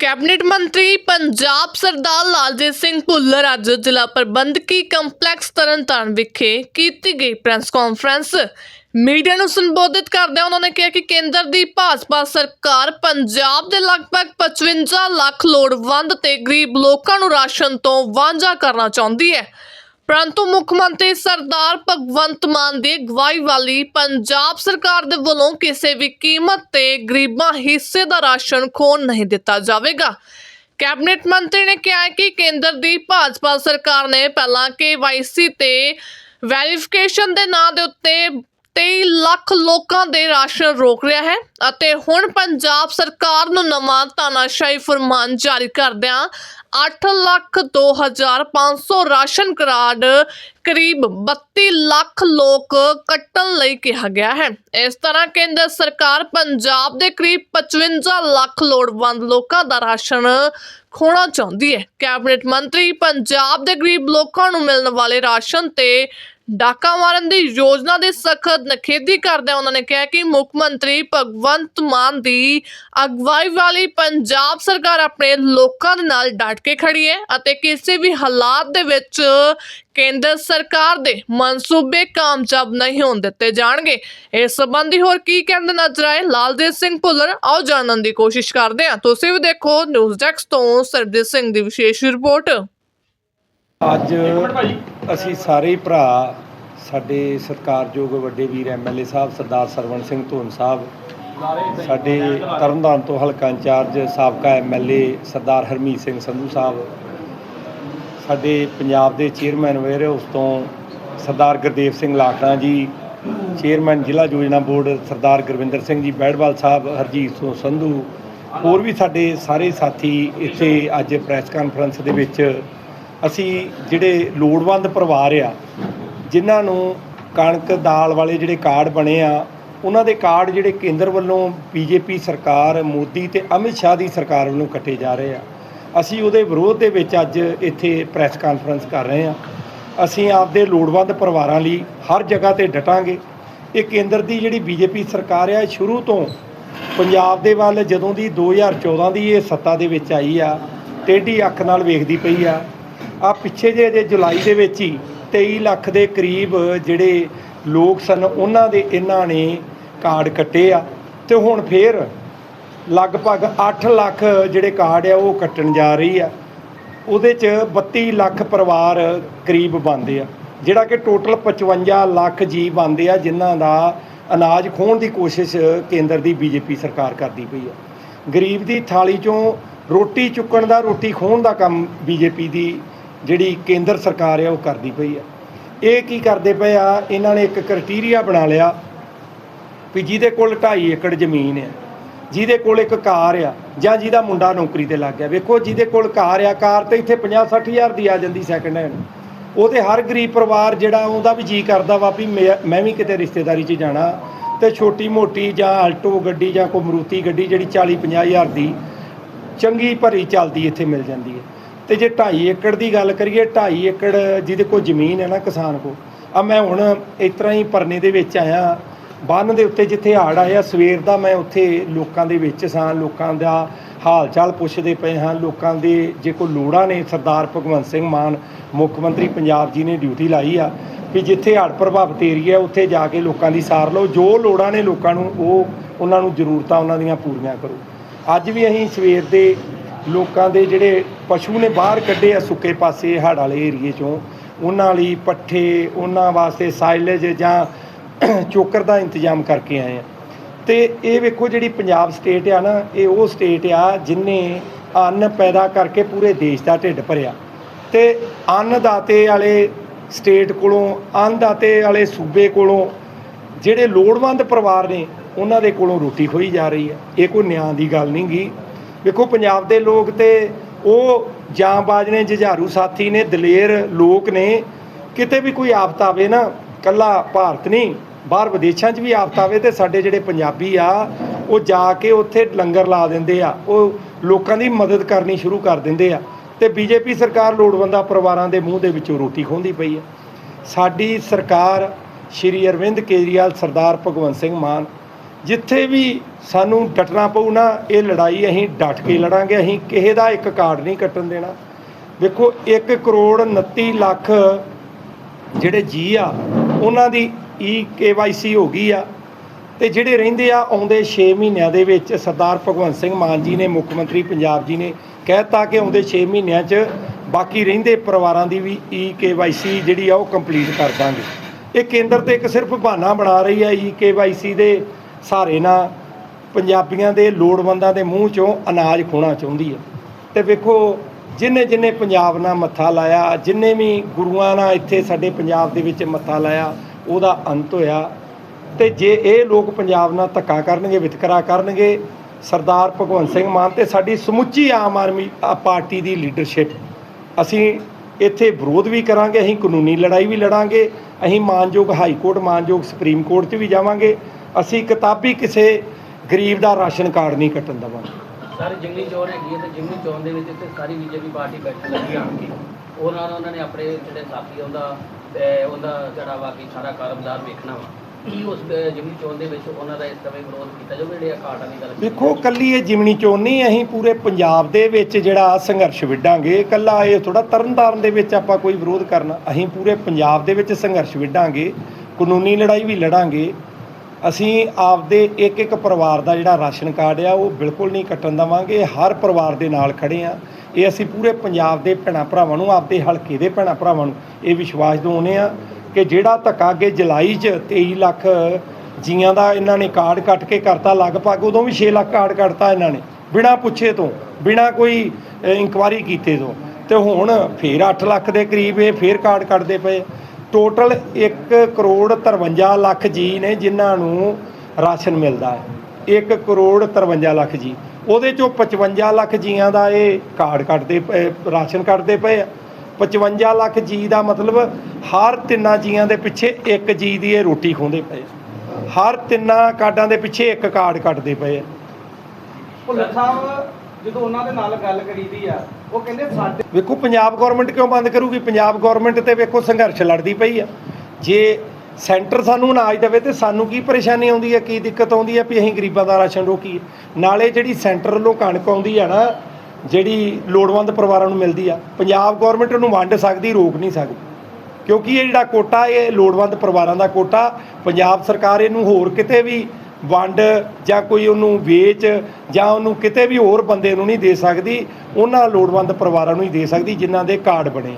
Cabinet ਮੰਤਰੀ ਪੰਜਾਬ ਸਰਦਾਰ ਲਾਲਜੀਤ ਸਿੰਘ ਭੁੱਲਰ ਅੱਜ ਜ਼ਿਲ੍ਹਾ ਪ੍ਰਬੰਧਕੀ ਕੰਪਲੈਕਸ ਤਰਨਤਾਰਨ ਵਿਖੇ ਕੀਤੀ ਗਈ ਪ੍ਰੈਸ ਕਾਨਫਰੰਸ ਮੀਡੀਆ ਨੂੰ ਸੰਬੋਧਿਤ ਕਰਦਿਆਂ ਉਹਨਾਂ ਨੇ ਕਿਹਾ ਕਿ ਕੇਂਦਰ ਦੀ ਭਾਜਪਾ ਸਰਕਾਰ ਪੰਜਾਬ ਦੇ ਲਗਭਗ 55 ਲੱਖ ਲੋੜਵੰਦ ਤੇ ਗਰੀਬ ਲੋਕਾਂ ਨੂੰ ਰਾਸ਼ਨ ਤੋਂ ਵਾਂਝਾ ਕਰਨਾ ਚਾਹੁੰਦੀ ਹੈ। ਪਰੰਤੂ ਮੁੱਖ ਮੰਤਰੀ ਸਰਦਾਰ ਭਗਵੰਤ ਮਾਨ ਦੀ ਅਗਵਾਈ ਵਾਲੀ ਪੰਜਾਬ ਸਰਕਾਰ ਦੇ ਵੱਲੋਂ ਕਿਸੇ ਵੀ ਕੀਮਤ ਤੇ ਗਰੀਬਾਂ ਹਿੱਸੇ ਦਾ ਰਾਸ਼ਨ ਖੋਣ ਨਹੀਂ ਦਿੱਤਾ ਜਾਵੇਗਾ। ਕੈਬਨਿਟ ਮੰਤਰੀ ਨੇ ਕਿਹਾ ਕਿ ਕੇਂਦਰ ਦੀ ਭਾਜਪਾ ਸਰਕਾਰ ਨੇ ਪਹਿਲਾਂ KYC ਤੇ ਵੈਰੀਫਿਕੇਸ਼ਨ ਦੇ ਨਾਂ ਦੇ ਉੱਤੇ 23 ਲੱਖ ਲੋਕਾਂ ਦੇ ਰਾਸ਼ਨ ਰੋਕ ਰਿਹਾ ਹੈ ਅਤੇ ਹੁਣ ਪੰਜਾਬ ਸਰਕਾਰ ਨੂੰ ਨਵਾਂ ਤਾਨਾਸ਼ਾਹੀ ਫਰਮਾਨ ਜਾਰੀ ਕਰਦਿਆਂ 8 ਲੱਖ 2500 ਰਾਸ਼ਨ ਕਾਰਡ ਕਰੀਬ 32 ਲੱਖ ਲੋਕ ਕੱਟਣ ਲਈ ਕਿਹਾ ਗਿਆ ਹੈ। ਇਸ ਤਰ੍ਹਾਂ ਕੇਂਦਰ ਸਰਕਾਰ ਪੰਜਾਬ ਦੇ ਕਰੀਬ 55 ਲੱਖ ਲੋੜਵੰਦ ਲੋਕਾਂ ਦਾ ਰਾਸ਼ਨ ਖੋਣਾ ਚਾਹੁੰਦੀ ਹੈ। ਕੈਬਨਿਟ ਮੰਤਰੀ, ਪੰਜਾਬ ਦੇ ਗਰੀਬ ਲੋਕਾਂ ਨੂੰ ਮਿਲਣ ਵਾਲੇ ਰਾਸ਼ਨ ਤੇ ਡਾਕਾ ਮਾਰਨ ਦੀ ਯੋਜਨਾ ਦੇ ਸਖਤ ਨਖੇਦੀ ਕਰਦਿਆਂ ਉਹਨਾਂ ਨੇ ਕਿਹਾ ਕਿ ਮੁੱਖ ਮੰਤਰੀ ਭਗਵੰਤ ਮਾਨ ਦੀ ਅਗਵਾਈ ਵਾਲੀ ਪੰਜਾਬ ਸਰਕਾਰ ਆਪਣੇ ਲੋਕਾਂ ਦੇ ਨਾਲ ਡਟ ਕੇ ਖੜੀ ਹੈ ਅਤੇ ਕਿਸੇ ਵੀ ਹਾਲਾਤ ਦੇ ਵਿੱਚ ਕੇਂਦਰ ਸਰਕਾਰ ਦੇ ਮਨਸੂਬੇ ਕਾਮਯਾਬ ਨਹੀਂ ਹੋਣ ਦਿੱਤੇ ਜਾਣਗੇ। ਇਸ ਸੰਬੰਧੀ ਹੋਰ ਕੀ ਕਹਿੰਦੇ ਨਜ਼ਰ ਆਏ? ਲਾਲਜੀਤ ਸਿੰਘ ਭੁੱਲਰ, ਆਓ ਜਾਣਨ ਦੀ ਕੋਸ਼ਿਸ਼ ਕਰਦੇ ਹਾਂ। ਤੁਸੀਂ ਵੀ ਦੇਖੋ, ਨਿਊਜ਼ ਡੈਸਕ ਤੋਂ ਸਰਜੀਤ ਸਿੰਘ ਦੀ ਵਿਸ਼ੇਸ਼ ਰਿਪੋਰਟ। ਅੱਜ ਅਸੀਂ ਸਾਰੇ ਭਰਾ ਸਾਡੇ ਸਤਿਕਾਰਯੋਗ ਵੱਡੇ ਵੀਰ ਐਮਐਲਏ ਸਾਹਿਬ ਸਰਦਾਰ ਸਰਵਣ ਸਿੰਘ ਧੂਨ ਸਾਹਿਬ ਸਾਡੇ ਤਰਨਤਾਰਨ ਤੋਂ ਹਲਕਾ ਇੰਚਾਰਜ ਸਾਬਕਾ ਐਮਐਲਏ ਸਰਦਾਰ ਹਰਮੀਤ ਸਿੰਘ ਸੰਧੂ ਸਾਹਿਬ ਸਾਡੇ ਪੰਜਾਬ ਦੇ ਚੇਅਰਮੈਨ ਵੇਰੇ ਉਸ ਤੋਂ ਸਰਦਾਰ ਗੁਰਦੇਵ ਸਿੰਘ ਲਾਖੜਾ ਜੀ ਚੇਅਰਮੈਨ ਜ਼ਿਲ੍ਹਾ ਯੋਜਨਾ ਬੋਰਡ ਸਰਦਾਰ ਗੁਰਵਿੰਦਰ ਸਿੰਘ ਜੀ ਬੈੜਵਾਲ ਸਾਹਿਬ ਹਰਜੀਤ ਸਿੰਘ ਸੰਧੂ ਹੋਰ ਵੀ ਸਾਡੇ ਸਾਰੇ ਸਾਥੀ ਇੱਥੇ ਅੱਜ ਪ੍ਰੈਸ ਕਾਨਫਰੰਸ ਦੇ ਵਿੱਚ ਅਸੀਂ ਜਿਹੜੇ ਲੋੜਵੰਦ ਪਰਿਵਾਰ ਆ, ਜਿਨ੍ਹਾਂ ਨੂੰ ਕਣਕ, ਦਾਲ ਵਾਲੇ ਜਿਹੜੇ ਕਾਰਡ ਬਣੇ ਆ, ਉਹਨਾਂ ਦੇ ਕਾਰਡ ਜਿਹੜੇ ਕੇਂਦਰ ਵੱਲੋਂ ਬੀਜੇਪੀ ਸਰਕਾਰ, ਮੋਦੀ ਤੇ ਅਮਿਤ ਸ਼ਾਹ ਦੀ ਸਰਕਾਰ ਵੱਲੋਂ ਕੱਟੇ ਜਾ ਰਹੇ ਆ। ਅਸੀਂ ਉਹਦੇ ਵਿਰੋਧ ਦੇ ਵਿੱਚ ਅੱਜ ਇੱਥੇ ਪ੍ਰੈਸ ਕਾਨਫਰੰਸ ਕਰ ਰਹੇ ਆ। ਅਸੀਂ ਆਪਦੇ ਲੋੜਵੰਦ ਪਰਿਵਾਰਾਂ ਲਈ ਹਰ ਜਗ੍ਹਾ ਤੇ ਡਟਾਂਗੇ। ਇਹ ਕੇਂਦਰ ਦੀ ਜਿਹੜੀ ਬੀਜੇਪੀ ਸਰਕਾਰ ਆ ਸ਼ੁਰੂ ਤੋਂ ਪੰਜਾਬ ਦੇ ਵੱਲ, ਜਦੋਂ ਦੀ 2014 ਦੀ ਇਹ ਸੱਤਾ ਦੇ ਵਿੱਚ ਆਈ ਆ, ਟੇਢੀ ਅੱਖ ਨਾਲ ਵੇਖਦੀ ਪਈ ਆ। ਆ ਪਿੱਛੇ ਜੇ ਜੇ ਜੁਲਾਈ ਦੇ ਵਿੱਚ ਹੀ 23 ਲੱਖ ਦੇ ਕਰੀਬ ਜਿਹੜੇ ਲੋਕ ਸਨ, ਉਹਨਾਂ ਦੇ ਇਹਨਾਂ ਨੇ ਕਾਰਡ ਕੱਟੇ ਆ। ਤੇ ਹੁਣ ਫੇਰ ਲਗਭਗ 8 ਲੱਖ ਜਿਹੜੇ ਕਾਰਡ ਆ, ਉਹ ਕੱਟਣ ਜਾ ਰਹੀ ਆ। ਉਹਦੇ ਚ 32 ਲੱਖ ਪਰਿਵਾਰ ਕਰੀਬ ਬਣਦੇ ਆ, ਜਿਹੜਾ ਕਿ ਟੋਟਲ 55 ਲੱਖ ਜੀ ਬਣਦੇ ਆ, ਜਿਨ੍ਹਾਂ ਦਾ ਅਨਾਜ ਖੋਹਣ ਦੀ ਕੋਸ਼ਿਸ਼ ਕੇਂਦਰ ਦੀ ਬੀਜੇਪੀ ਸਰਕਾਰ ਕਰਦੀ ਪਈ ਆ। ਗਰੀਬ ਦੀ ਥਾਲੀ ਚੋਂ ਰੋਟੀ ਚੁੱਕਣ ਦਾ, ਰੋਟੀ ਖੋਹਣ ਦਾ ਕੰਮ ਬੀਜੇਪੀ ਦੀ ਜਿਹੜੀ ਕੇਂਦਰ ਸਰਕਾਰ ਆ, ਉਹ ਕਰਦੀ ਪਈ ਆ। ਇਹ ਕੀ ਕਰਦੇ ਪਏ ਆ, ਇਹਨਾਂ ਨੇ ਇੱਕ ਕ੍ਰਾਈਟੇਰੀਆ ਬਣਾ ਲਿਆ ਵੀ ਜਿਹਦੇ ਕੋਲ 2.5 ਏਕੜ ਜ਼ਮੀਨ ਆ, ਜਿਹਦੇ ਕੋਲ ਇੱਕ ਕਾਰ ਆ, ਜਾਂ ਜਿਹਦਾ ਮੁੰਡਾ ਨੌਕਰੀ ਤੇ ਲੱਗ ਗਿਆ। ਵੇਖੋ, ਜਿਹਦੇ ਕੋਲ ਕਾਰ ਆ, ਕਾਰ ਤੇ ਇੱਥੇ 50 ਹਜ਼ਾਰ ਦੀ ਆ ਜਾਂਦੀ ਸੈਕੰਡ ਹੈਂਡ ਉਹ ਤੇ ਹਰ ਗਰੀਬ ਪਰਿਵਾਰ ਜਿਹੜਾ, ਉਹਦਾ ਵੀ ਜੀ ਕਰਦਾ ਵਾ ਵੀ ਮੈਂ ਮੈਂ ਵੀ ਕਿਤੇ ਰਿਸ਼ਤੇਦਾਰੀ 'ਚ ਜਾਣਾ। ਤੇ ਛੋਟੀ ਮੋਟੀ ਜਾਂ ਆਲਟੋ ਗੱਡੀ ਜਾਂ ਕੋਈ ਮਰੂਤੀ ਗੱਡੀ ਜਿਹੜੀ 40 50 ਹਜ਼ਾਰ ਦੀ ਚੰਗੀ ਭਰੀ ਚੱਲਦੀ ਇੱਥੇ ਮਿਲ ਜਾਂਦੀ ਹੈ ਤੇ ਜੇ 2.5 ਏਕੜ ਦੀ ਗੱਲ ਕਰੀਏ 2.5 ਏਕੜ ਜਿਹਦੇ ਕੋਲ ਜ਼ਮੀਨ ਹੈ ਨਾ ਕਿਸਾਨ ਕੋ ਆ ਮੈਂ ਹੁਣ ਇਸ ਤਰ੍ਹਾਂ ਹੀ ਪਰਨੇ ਦੇ ਵਿੱਚ ਆਇਆ ਬੰਨ ਦੇ ਉੱਤੇ ਜਿੱਥੇ ਹੜ੍ਹ ਆਇਆ, ਸਵੇਰ ਦਾ ਮੈਂ ਉੱਥੇ ਲੋਕਾਂ ਦੇ ਵਿੱਚ ਸਾਂ, ਲੋਕਾਂ ਦਾ ਹਾਲ ਚਾਲ ਪੁੱਛਦੇ ਪਏ ਹਾਂ, ਲੋਕਾਂ ਦੇ ਜੇ ਕੋਈ ਲੋੜਾਂ ਨੇ, ਸਰਦਾਰ ਭਗਵੰਤ ਸਿੰਘ ਮਾਨ, ਮੁੱਖ ਮੰਤਰੀ ਪੰਜਾਬ ਜੀ ਨੇ ਡਿਊਟੀ ਲਾਈ ਆ, ਵੀ ਜਿੱਥੇ ਹੜ੍ਹ ਪ੍ਰਭਾਵਿਤ ਏਰੀਆ ਉੱਥੇ ਜਾ ਕੇ ਲੋਕਾਂ ਦੀ ਸਾਰ ਲਓ, ਜੋ ਲੋੜਾਂ ਨੇ ਲੋਕਾਂ ਨੂੰ, ਉਹ ਉਹਨਾਂ ਨੂੰ ਜ਼ਰੂਰਤਾਂ ਉਹਨਾਂ ਦੀਆਂ ਪੂਰੀਆਂ ਕਰੋ। ਅੱਜ ਵੀ ਅਸੀਂ ਸਵੇਰ ਦੇ ਲੋਕਾਂ ਦੇ ਜਿਹੜੇ ਪਸ਼ੂ ਨੇ ਬਾਹਰ ਕੱਢੇ ਆ ਸੁੱਕੇ ਪਾਸੇ ਹੜ੍ਹ ਵਾਲੇ ਏਰੀਏ ਚੋਂ, ਉਹਨਾਂ ਲਈ ਪੱਠੇ, ਉਹਨਾਂ ਵਾਸਤੇ ਸਾਈਲੇਜ ਜਾਂ ਚੋਕਰ ਦਾ ਇੰਤਜ਼ਾਮ ਕਰਕੇ ਆਏ ਆ। ਤੇ ਇਹ ਵੇਖੋ ਜਿਹੜੀ ਪੰਜਾਬ ਸਟੇਟ ਆ ਨਾ, ਇਹ ਉਹ ਸਟੇਟ ਆ ਜਿਨੇ ਅੰਨ ਪੈਦਾ ਕਰਕੇ ਪੂਰੇ ਦੇਸ਼ ਦਾ ਢਿੱਡ ਭਰਿਆ। ਤੇ ਅੰਨਦਾਤੇ ਵਾਲੇ ਸਟੇਟ ਕੋਲੋਂ ਅੰਨਦਾਤੇ ਵਾਲੇ ਸੂਬੇ ਕੋਲੋਂ ਜਿਹੜੇ ਲੋੜਵੰਦ ਪਰਿਵਾਰ ਨੇ, ਉਹਨਾਂ ਦੇ ਕੋਲੋਂ ਰੋਟੀ ਖੋਈ ਜਾ ਰਹੀ ਹੈ ਇਹ ਕੋਈ ਨਿਆਂ ਦੀ ਗੱਲ ਨਹੀਂ ਗੀ। ਵੇਖੋ ਪੰਜਾਬ ਦੇ ਲੋਕ ਤੇ ਉਹ ਜਾਂਬਾਜ਼ ਨੇ, ਜੁਝਾਰੂ ਸਾਥੀ ਨੇ, ਦਲੇਰ ਲੋਕ ਨੇ, ਕਿਤੇ ਵੀ ਕੋਈ ਆਫਤ ਆਵੇ ਨਾ, ਕੱਲਾ ਭਾਰਤ ਨਹੀਂ, ਬਾਹਰ ਵਿਦੇਸ਼ਾਂ 'ਚ ਵੀ ਆਫਤ ਆਵੇ ਤੇ ਸਾਡੇ ਜਿਹੜੇ ਪੰਜਾਬੀ ਆ, ਉਹ ਜਾ ਕੇ ਉੱਥੇ ਲੰਗਰ ਲਾ ਦਿੰਦੇ ਆ, ਉਹ ਲੋਕਾਂ ਦੀ ਮਦਦ ਕਰਨੀ ਸ਼ੁਰੂ ਕਰ ਦਿੰਦੇ ਆ ਤੇ ਬੀਜੇਪੀ ਸਰਕਾਰ ਲੋੜਵੰਦਾਂ ਪਰਿਵਾਰਾਂ ਦੇ ਮੂੰਹ ਦੇ ਵਿੱਚੋਂ ਰੋਟੀ ਖੋਹਦੀ ਪਈ ਆ। ਸਾਡੀ ਸਰਕਾਰ ਸ਼੍ਰੀ ਅਰਵਿੰਦ ਕੇਜਰੀਵਾਲ, ਸਰਦਾਰ ਭਗਵੰਤ ਸਿੰਘ ਮਾਨ ਜਿੱਥੇ ਵੀ ਸਾਨੂੰ ਡਟਣਾ ਪਊ ਨਾ, ਇਹ ਲੜਾਈ ਅਸੀਂ ਡਟ ਕੇ ਲੜਾਂਗੇ, ਅਸੀਂ ਕਿਸੇ ਦਾ ਇੱਕ ਕਾਰਡ ਨਹੀਂ ਕੱਟਣ ਦੇਣਾ। ਵੇਖੋ 1 ਕਰੋੜ 29 ਲੱਖ ਜਿਹੜੇ ਜੀ ਆ, ਉਹਨਾਂ ਦੀ ਈ ਕੇਵਾਈਸੀ ਹੋ ਗਈ ਆ। ਤੇ ਜਿਹੜੇ ਰਹਿੰਦੇ ਆ, ਆਉਂਦੇ 6 ਮਹੀਨਿਆਂ ਦੇ ਵਿੱਚ ਸਰਦਾਰ ਭਗਵੰਤ ਸਿੰਘ ਮਾਨ ਜੀ ਨੇ, ਮੁੱਖ ਮੰਤਰੀ ਪੰਜਾਬ ਜੀ ਨੇ ਕਹਿਤਾ ਕਿ ਆਉਂਦੇ 6 ਮਹੀਨਿਆਂ 'ਚ ਬਾਕੀ ਰਹਿੰਦੇ ਪਰਿਵਾਰਾਂ ਦੀ ਵੀ ਈ ਕੇਵਾਈਸੀ ਜਿਹੜੀ ਆ, ਉਹ ਕੰਪਲੀਟ ਕਰ ਦਾਂਗੇ। ਇਹ ਕੇਂਦਰ ਤੇ ਇੱਕ ਸਿਰਫ ਬਹਾਨਾ ਬਣਾ ਰਹੀ ਆ ਈ ਕੇਵਾਈਸੀ ਦੇ ਸਹਾਰੇ ਨਾਲ ਪੰਜਾਬੀਆਂ ਦੇ ਲੋੜਵੰਦਾਂ ਦੇ ਮੂੰਹ 'ਚੋਂ ਅਨਾਜ ਖੋਣਾ ਚਾਹੁੰਦੀ ਹੈ। ਤੇ ਵੇਖੋ, ਜਿਨੇ ਜਿਨੇ ਪੰਜਾਬ ਨਾਲ ਮੱਥਾ ਲਾਇਆ, ਜਿਨੇ ਵੀ ਗੁਰੂਆਂ ਨਾਲ ਇੱਥੇ ਸਾਡੇ ਪੰਜਾਬ ਦੇ ਵਿੱਚ ਮੱਥਾ ਲਾਇਆ, ਉਹਦਾ ਅੰਤ ਹੋਇਆ। ਤੇ ਜੇ ਇਹ ਲੋਕ ਪੰਜਾਬ ਨਾਲ ਧੱਕਾ ਕਰਨਗੇ, ਵਿਤਕਰਾ ਕਰਨਗੇ, ਸਰਦਾਰ ਭਗਵੰਤ ਸਿੰਘ ਮਾਨ ਤੇ ਸਾਡੀ ਸਮੁੱਚੀ ਆਮ ਆਦਮੀ ਪਾਰਟੀ ਦੀ ਲੀਡਰਸ਼ਿਪ ਅਸੀਂ ਇੱਥੇ ਵਿਰੋਧ ਵੀ ਕਰਾਂਗੇ, ਅਸੀਂ ਕਾਨੂੰਨੀ ਲੜਾਈ ਵੀ ਲੜਾਂਗੇ, ਅਸੀਂ ਮਾਨਯੋਗ ਹਾਈ ਕੋਰਟ, ਮਾਨਯੋਗ ਸੁਪਰੀਮ ਕੋਰਟ 'ਚ ਵੀ ਜਾਵਾਂਗੇ। ਅਸੀਂ ਕਿਤਾਬੀ ਕਿਸੇ ਗਰੀਬ ਦਾ ਰਾਸ਼ਨ ਕਾਰਡ ਨਹੀਂ ਕੱਟਣ ਦੇਵਾਂਗੇ। ਸਰ ਜਿਮਨੀ ਚੋਣ ਹੈਗੀ ਹੈ ਤੇ ਜਿਮਨੀ ਚੋਣ ਦੇ ਵਿੱਚ ਤੇ ਸਾਰੀ ਬੀਜੇਪੀ ਪਾਰਟੀ ਬੈਠੀ ਲੱਗੀ ਆਣਗੇ ਉਹਨਾਂ ਨਾਲ ਉਹਨਾਂ ਨੇ ਆਪਣੇ ਜਿਹੜੇ ਸਾਥੀ ਉਹਦਾ ਤੇ ਉਹਦਾ ਜਿਹੜਾ ਵਾ ਕਿ ਸਾਰਾ ਕਾਰੋਬਾਰ ਵੇਖਣਾ ਵਾ। ਕੀ ਉਸ ਜਿਮਨੀ ਚੋਣ ਦੇ ਵਿੱਚ ਉਹਨਾਂ ਦਾ ਇਸ ਸਮੇਂ ਵਿਰੋਧ ਕੀਤਾ ਜਾਵੇ ਜਿਹੜੇ ਕਾਰਡਾਂ ਦੀ ਗੱਲ ਵੇਖੋ ਕੱਲੀ ਇਹ ਜਿਮਣੀ ਚੋਣ ਨਹੀਂ ਅਸੀਂ ਪੂਰੇ ਪੰਜਾਬ ਦੇ ਵਿੱਚ ਜਿਹੜਾ ਸੰਘਰਸ਼ ਵਿੱਢਾਂਗੇ ਕੱਲਾ ਇਹ ਥੋੜਾ ਤਰਨਤਾਰਨ ਦੇ ਵਿੱਚ ਆਪਾਂ ਕੋਈ ਵਿਰੋਧ ਕਰਨਾ। ਅਸੀਂ ਪੂਰੇ ਪੰਜਾਬ ਦੇ ਵਿੱਚ ਸੰਘਰਸ਼ ਵਿੱਢਾਂਗੇ ਕਾਨੂੰਨੀ ਲੜਾਈ ਵੀ ਲੜਾਂਗੇ ਅਸੀਂ ਆਪਦੇ ਇੱਕ ਇੱਕ ਪਰਿਵਾਰ ਦਾ ਜਿਹੜਾ ਰਾਸ਼ਨ ਕਾਰਡ ਆ, ਉਹ ਬਿਲਕੁਲ ਨਹੀਂ ਕੱਟਣ ਦੇਵਾਂਗੇ। ਹਰ ਪਰਿਵਾਰ ਦੇ ਨਾਲ ਖੜੇ ਆ। ਇਹ ਅਸੀਂ ਪੂਰੇ ਪੰਜਾਬ ਦੇ ਭੈਣਾਂ ਭਰਾਵਾਂ ਨੂੰ, ਆਪਦੇ ਹਲਕੇ ਦੇ ਭੈਣਾਂ ਭਰਾਵਾਂ ਨੂੰ ਇਹ ਵਿਸ਼ਵਾਸ ਦਿਵਾਉਂਦੇ ਆ ਕਿ ਜਿਹੜਾ ਧੱਕਾ ਅੱਗੇ ਜੁਲਾਈ 'ਚ 23 ਲੱਖ ਜੀਆਂ ਦਾ ਇਹਨਾਂ ਨੇ ਕਾਰਡ ਕੱਟ ਕੇ ਕਰਤਾ, ਲਗਭਗ ਉਦੋਂ ਵੀ 6 ਲੱਖ ਕਾਰਡ ਕੱਟਤਾ ਇਹਨਾਂ ਨੇ, ਬਿਨਾਂ ਪੁੱਛੇ ਤੋਂ, ਬਿਨਾਂ ਕੋਈ ਇਨਕੁਆਰੀ ਕੀਤੇ ਤੋਂ। ਤੇ ਹੁਣ ਫੇਰ 8 ਲੱਖ ਦੇ ਕਰੀਬ ਇਹ ਫੇਰ ਕਾਰਡ ਕੱਟਦੇ ਪਏ। ਟੋਟਲ 1 ਕਰੋੜ 53 ਲੱਖ ਜੀ ਨੇ ਜਿਨ੍ਹਾਂ ਨੂੰ ਰਾਸ਼ਨ ਮਿਲਦਾ ਹੈ। 1 ਕਰੋੜ 53 ਲੱਖ ਜੀ। ਉਹਦੇ ਚੋਂ 55 ਲੱਖ ਜੀਆਂ ਦਾ ਇਹ ਕਾਰਡ ਕੱਟਦੇ ਪਏ ਰਾਸ਼ਨ ਕੱਟਦੇ ਪਏ ਆ। 55 ਲੱਖ ਜੀ ਦਾ ਮਤਲਬ ਹਰ ਤਿੰਨਾਂ ਜੀਆਂ ਦੇ ਪਿੱਛੇ ਇੱਕ ਜੀ ਦੀ ਇਹ ਰੋਟੀ ਖੋਂਦੇ ਪਏ ਹਰ ਤਿੰਨਾਂ ਕਾਰਡਾਂ ਦੇ ਪਿੱਛੇ ਇੱਕ ਕਾਰਡ ਕੱਟਦੇ ਪਏ ਆ। ਭੁੱਲਰ ਸਾਹਿਬ, ਜਦੋਂ ਉਹਨਾਂ ਦੇ ਨਾਲ ਗੱਲ ਕਰੀਦੀ ਆ ਉਹ ਕਹਿੰਦੇ ਸਾਡੇ ਵੇਖੋ, ਪੰਜਾਬ ਗਵਰਨਮੈਂਟ ਕਿਉਂ ਬੰਦ ਕਰੂਗੀ? ਪੰਜਾਬ ਗਵਰਨਮੈਂਟ ਤੇ ਵੇਖੋ, ਸੰਘਰਸ਼ ਲੜਦੀ ਪਈ ਆ। ਜੇ ਸੈਂਟਰ ਸਾਨੂੰ ਅਨਾਜ ਦੇਵੇ ਤੇ ਸਾਨੂੰ ਕੀ ਪਰੇਸ਼ਾਨੀ ਆਉਂਦੀ ਹੈ ਕੀ ਦਿੱਕਤ ਆਉਂਦੀ ਹੈ ਵੀ ਅਸੀਂ ਗਰੀਬਾਂ ਦਾ ਰਾਸ਼ਨ ਰੋਕੀਏ? ਨਾਲੇ ਜਿਹੜੀ ਸੈਂਟਰ ਵੱਲੋਂ ਕਣਕ ਆਉਂਦੀ ਆ ਨਾ, ਜਿਹੜੀ ਲੋੜਵੰਦ ਪਰਿਵਾਰਾਂ ਨੂੰ ਮਿਲਦੀ ਆ, ਪੰਜਾਬ ਗਵਰਨਮੈਂਟ ਨੂੰ ਵੰਡ ਸਕਦੀ, ਰੋਕ ਨਹੀਂ ਸਕਦੀ। ਕਿਉਂਕਿ ਇਹ ਜਿਹੜਾ ਕੋਟਾ, ਇਹ ਲੋੜਵੰਦ ਪਰਿਵਾਰਾਂ ਦਾ ਕੋਟਾ। ਪੰਜਾਬ ਸਰਕਾਰ ਇਹਨੂੰ ਹੋਰ ਕਿਤੇ ਵੀ ਵੰਡ ਜਾਂ ਕੋਈ ਉਹਨੂੰ ਵੇਚ ਜਾਂ ਉਹਨੂੰ ਕਿਤੇ ਵੀ ਹੋਰ ਬੰਦੇ ਨੂੰ ਨਹੀਂ ਦੇ ਸਕਦੀ, ਉਹਨਾਂ ਲੋੜਵੰਦ ਪਰਿਵਾਰਾਂ ਨੂੰ ਹੀ ਦੇ ਸਕਦੀ, ਜਿਨ੍ਹਾਂ ਦੇ ਕਾਰਡ ਬਣੇ